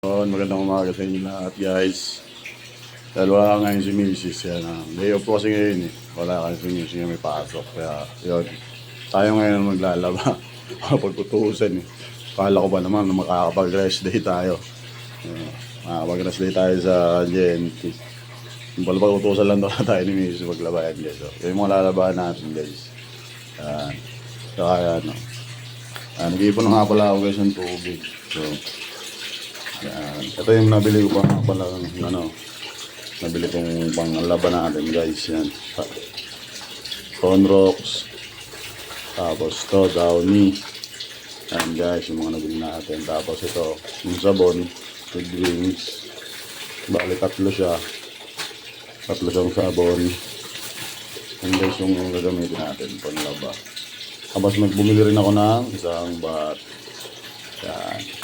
Yun, magandang umaga sa inyo lahat guys. Dahil wala ngayon si Mrs. Yan, ah. Day off po ngayon eh. Wala kasi si Mrs. yung may pasok. Kaya yun, tayo ngayon ang maglalaba. Pagputusan eh. Kala ko ba naman na makakapag-rest day tayo. Uh, makakapag-rest day tayo sa GNT. Yung pala pag-utusan lang daw tayo ni Mrs. maglaba yan guys. So, yun yung lalabahan natin guys. Yan. Saka yan, no. Ah, nag-iipon na nga pala ako guys ng tubig. So, yan. Ito yung nabili ko pa pala ano. Nabili kong panglaban natin guys. Yan. Conrox. Tapos to, Downy. Yan guys, yung mga nabili natin. Tapos ito, yung sabon. With drinks. Bali, tatlo siya. Tatlo siyang sabon. Yan guys, yung gagamitin natin panglaba. Tapos nagbumili rin ako ng isang bat. Yan.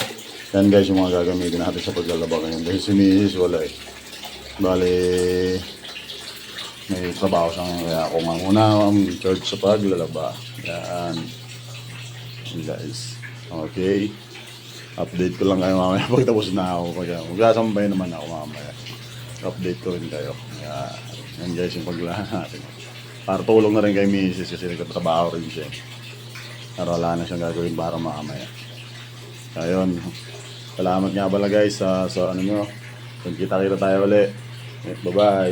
Yan guys yung mga gagamitin natin sa paglalaba ngayon. Dahil si Mrs. wala eh. Bali, may trabaho siya ngayon. Kaya ako nga muna ang charge sa paglalaba. Yan. Yan guys. Okay. Update ko lang kayo mamaya pagtapos na ako. Kaya magsasampay naman ako mamaya. Update ko rin kayo. Yan. Yan guys yung paglalaba natin. Para tulong na rin kay Mrs. kasi nagtatrabaho rin siya. Pero wala na siyang gagawin para mamaya. Ayun. Salamat nga pala guys sa, sa ano nyo. Kita-kita tayo ulit. Bye-bye.